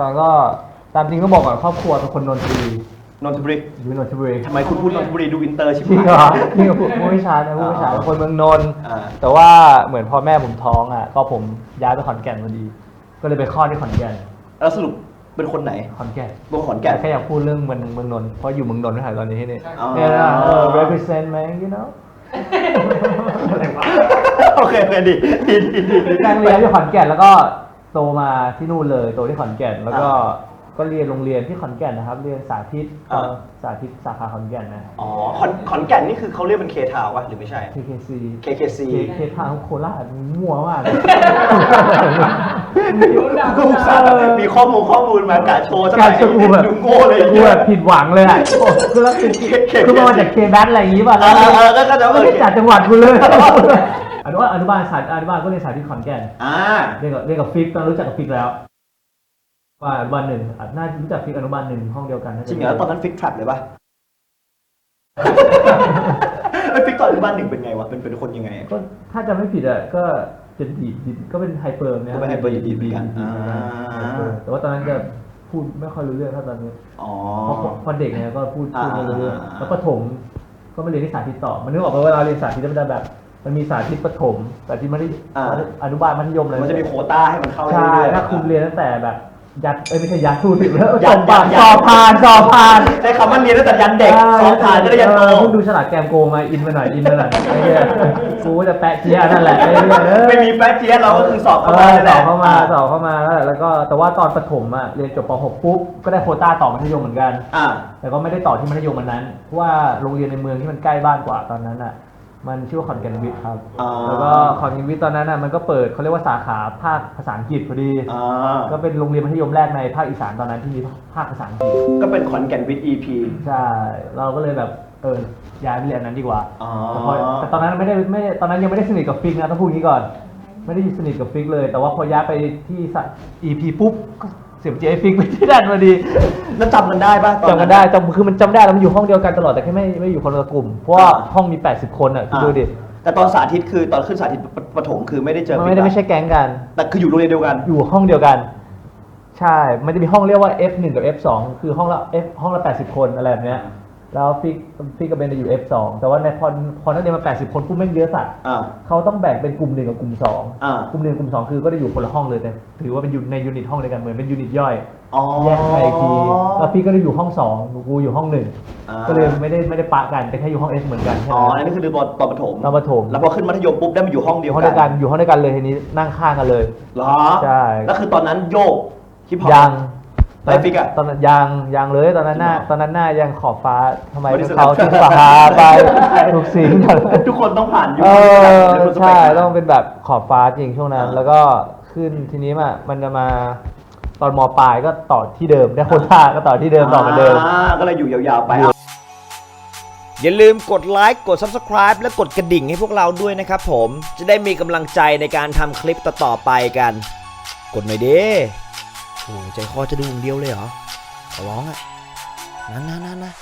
ตอนก็ตามจริงก็บอกก่อนครอบครัวเป็นคนนนทบุรีนนทบุรีอยู่นนทบุรีทำไมคุณพูดนนทบุรีดูอินเตอร์ชิบจริงเหรอหายจริงเหรอผมผู้วิชานะผู้วิชาอ่าคนเมืองนนท์อ่า แต่ว่าเหมือนพ่อแม่ผมท้องอะก็ผมย้ายไปขอนแก่นพอดี ก็เลยไปคลอดที่ขอนแก่นแล้วสรุปเป็นคนไหนขอนแก่นตัวขอนแก่นแค่อยากพูดเรื่องเมืองเมืองนนท์เพราะอยู่เมืองนนท์ไม่ถ่ายตอนนี้ที่นี่อ๋อ เนี่ยนะเออ represent ไหม you know โอเคโอเคดีดีดีดีดี นั่งเรียนที่ขอนแก่นแล้วก็โตมาที่นู่นเลยโตที่ขอนแก่น แล้วก็ก็เรียนโรงเรียนที่ขอนแก่นนะครับ เรียนสาธิตอ่า สาธิตสาขาขอนแก่นนะอ๋อขอนขอนแก่นนี่คือเขาเรียกเป็นเคทาวะหรือไม่ใช่ KKC KKC เคเคทางโคราชมั่วมากเลยกูอุตส่าห์มีข้อมูลข้อมูลมากาโชว์สักหกาน่รอยชกูแบบ ดูโง่เลยกูแบบผิดหวังเลยอะคือแล้วคือคือมาจากเคแบทอะไรอย่างงี้ป่ะเอแล้วอเออก็ก็จะไม่ได้จัดจังหวัดกูเลย อนุบาลอนุบาลสายอนุบาลก็เรียนสายที่ขอนแก่นอ่าเรียนกับเรียนกับฟิกตอนรู้จักกับฟิกแล้วว่าอนุบาลหนึ่งอะน่าจะรู้จักฟิกอนุบาลหนึ่งห้องเดียวกันน่าจริงเหรอตอนนั้นฟิกทรัพเลยปะไอ้ฟิกตอนอนุบาลหนึ่งเป็นไงวะเป็นเป็นคนยังไงอะก็ถ้าจำไม่ผิดอะก็จะดีดดีดก็เป็นไฮเปอร์เนี่ยก็เป็นไฮเปอร์ดีดเหมือนกันดีดเหมือนกันอ่าไฮเปอร์แต่ว่าตอนนั้นจะพูดไม่ค่อยรู้เรื่องเท่าตอนนี้ อ๋อ เพราะพอเด็กเนี่ยก็พูดพูดไม่รู้เรื่องอ่า แล้วประถมก็ไม่เรียนที่สาธิตต่อ มันนึกออกไหมว่าเราเรียนสาธิตมันจะแบบ มันมีสาธิตประถมสาธิตมัธยอนุบาลมัธยมอะไรมันจะมีโควต้าให้มันเข้าใช่ เรื่อยๆถ้าคุณเรียนตั้งแต่แบบ ยัดเอ้ยไม่ใช่ยัดทูติดแล้วยัจดบปากยัด สอบผ่านสอบผ่านใช้คำว่าเรียนตั้งแต่ยันเด็กสอบผ่านก็ได้ยันโต เออเพิ่งดูฉลาดแกมโกงมาอินไปหน่อยอินไปหน่อยไอ้เนี่ยกูก็จะแปะเจียนั่นแหละไอ้เนี่ยเออ ไม่มีแฟกเจียสเราก็คือสอบเอเข้ามาอนั่นสแหอละบเข้ามาสอบเข้ามาแล้วแล้วก็แต่ว่าตอนประถมอะเรียนจบป .6 ปุ๊บก็ได้โควต้าต่อมัธยมเหมือนกัน อ่า แต่ก็ไม่ได้ต่อที่มัธยมวันนั้นเพราะว่าโรงเรียนในเมืองที่มันใกล้บ้านกว่าตอนนั้นอะ มันชื่อว่าขอนแก่นวิทย์ครับอ่าแล้วก็ขอนแก่นวิทย์ตอนนั้นอะมันก็เปิดเขาเรียกว่าสาขาภาคภาษาอังกฤษพอดี อ่าก็เป็นโรงเรียนมัธยมแรกในภาคอีสานตอนนั้นที่มีภาคภาษาอังกฤษ ก็เป็นขอนแก่นวิทย์ EP ใช่ เราก็เลยแบบเออย้ายไปเรียนอันนั้นดีกว่าอ๋อ แต่พอแต่ตอนนั้นไม่ได้ไม่ได้ตอนนั้นยังไม่ได้สนิทกับฟิกนะต้องพูดอย่างนี้ก่อน ไม่ได้สนิทกับฟิกเลย แต่ว่าพอย้ายไปที่สะ EP ปุ๊บก็เสียบเจไอฟิกไปที่นั่นพอดีแล้วจำกันได้ป่ะตอจำกันได้จำคือมันจำได้แล้วมันอยู่ห้องเดียวกันตลอดแต่แค่ไม่ไม่อยู่คนละกลุ่ม เพราะว่าห้องมี 80 คนอะคิดดูดิแต่ตอนสาธิตคือตอนขึ้นสาธิตประถมคือไม่ได้เจอมันไม่ได้ไม่ใช่แก๊งกัน แต่คืออยู่โรงเรียนเดียวกัน อยู่ห้องเดียวกัน ใช่ มันจะมีห้องเรียกว่า F1 กับ F2 คือห้องละ F ห้องละ 80 คนอะไรแบบเนี้ย แล้วฟิกฟิกกับเบนจะอยู่ F2 แต่ว่าในพอพอนักเรียนมา 80 คนปุ๊บแม่งเยอะสัตว์อ่า เขาต้องแบ่งเป็นกลุ่มหนึ่งกับกลุ่มสองอ่า กลุ่มหนึ่งกลุ่มสองคือก็ได้อยู่คนละห้องเลยแต่ถือว่าเป็นอยู่ในยูนิตห้องเดียวกันเหมือนเป็นยูนิตย่อยอ๋อแยกไปอีกทีแล้วพี่ก็ได้อยู่ห้องสองกูอยู่ห้องหนึ่งอ่าก็เลยไม่ได้ไม่ได้ปะกันแต่แค่อยู่ห้อง F เหมือนกันแค่อ๋อนั้นนั่นคือตอนตอนประถมตอนประถมแล้วพอขึ้นมัธยมปุ๊บได้มาอยู่ห้องเดียวห้องเดียวกันอยู่ห้องเดียวกันเลยทีนี้นั่งข้างกันเลย เหรอใช่ แล้วคือตอนนั้นโยกฮิปฮอปยัง ไอ้ฟิกอะตอนนั้นยังยังเลยตอนนั้นหน้าจริงเหรอตอนนั้นหน้ายังขอบฟ้าทำไมบริสุทธิ์เขาถึงฟ้าไปทุกสิ่งทุกคนต้องผ่านยุคเอนั้นอเป็นคนสเปใช่คต้องเป็นแบบขอบฟ้าจริงช่วงนั้นอ่าแล้วก็ขึ้นทีนี้มามันจะมาตอนมปลายก็ต่อที่เดิมได้โควต้าก็ต่อที่เดิมต่อเหมือนเดิมอ่าก็เลยอยู่ยาวๆไปอย่าลืมกดไลค์กด Subscribe และกดกระดิ่งให้พวกเราด้วยนะครับผมจะได้มีกำลังใจในการทำคลิปต่อๆไปกัน กดหน่อยดิ โอ้ใจคอจะดูอย่างเดียวเลยเหรอขอร้องอะนั่นๆๆนะ